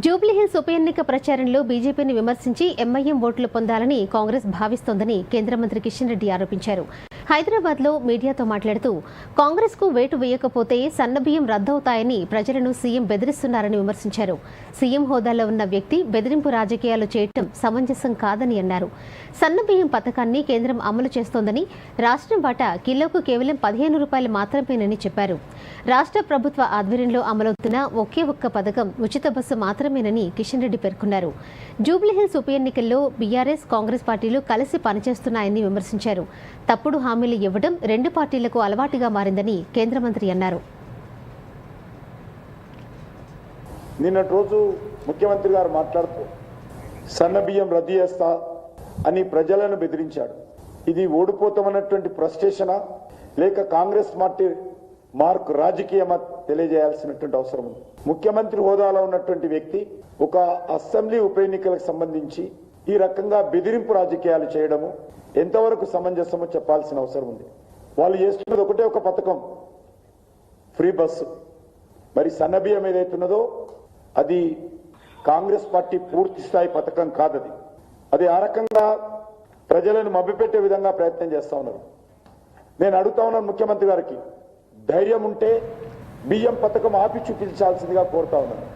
జూబ్లీహిల్స్ ఉప ఎన్నిక ప్రచారంలో బీజేపీని విమర్శించి ఎంఐఎం ఓట్లు పొందాలని కాంగ్రెస్ భావిస్తోందని కేంద్ర మంత్రి కిషన్ రెడ్డి ఆరోపించారు. హైదరాబాద్లో మీడియాతో మాట్లాడుతూ కాంగ్రెస్కు వేటు వేయకపోతే సన్నబియ్యం రద్దవుతాయని ప్రజలను సీఎం బెదిరిస్తున్నారని విమర్శించారు. సీఎం హోదాలో ఉన్న వ్యక్తి బెదిరింపు రాజకీయాలు చేయటం సమంజసం కాదని అన్నారు. సన్నబియ్యం పథకాన్ని కేంద్రం అమలు చేస్తోందని రాష్ట్రం వాటా కిలోకు కేవలం పదిహేను రూపాయలు మాత్రమేనని చెప్పారు. రాష్ట్ర ప్రభుత్వ ఆధ్వర్యంలో అమలవుతున్న ఒకే ఒక్క పథకం ఉచిత బస్సు మాత్రమేనని కిషన్ రెడ్డి పేర్కొన్నారు. జూబ్లీహిల్స్ ఉప ఎన్నికల్లో బీఆర్ఎస్ కాంగ్రెస్ పార్టీలు కలిసి పనిచేస్తున్నాయని విమర్శించారు. తప్పుడు హామీలు ఇవ్వడం రెండు పార్టీలకు అలవాటుగా మారిందని కేంద్ర మంత్రి అన్నారు. నిన్నటి రోజు ముఖ్యమంత్రి గారు మాట్లాడుతూ సన్న బియ్యం రద్దు చేస్తా అని ప్రజలను బెదిరించాడు. ఇది ఓడిపోతామన్నటువంటి ఫ్రస్ట్రేషనా లేక కాంగ్రెస్ పార్టీ మార్క్ రాజకీయమా తెలియజేయాల్సినటువంటి అవసరం ఉంది. ముఖ్యమంత్రి హోదాలో ఉన్నటువంటి వ్యక్తి ఒక అసెంబ్లీ ఉప ఎన్నికలకు సంబంధించి ఈ రకంగా బెదిరింపు రాజకీయాలు చేయడము ఎంతవరకు సమంజసమో చెప్పాల్సిన అవసరం ఉంది. వాళ్ళు చేస్తున్నది ఒకటే ఒక పథకం. ఫ్రీ బస్సు మరి సన్నబియ్యం ఏదైతున్నదో అది కాంగ్రెస్ పార్టీ పూర్తి స్థాయి పథకం కాదది. అది ఆ రకంగా ప్రజలను మభ్యపెట్టే విధంగా ప్రయత్నం చేస్తా ఉన్నారు. నేను అడుగుతా ఉన్నాను ముఖ్యమంత్రి గారికి ధైర్యం ఉంటే బియ్యం పథకం ఆపి చూపించాల్సిందిగా కోరుతా ఉన్నాను.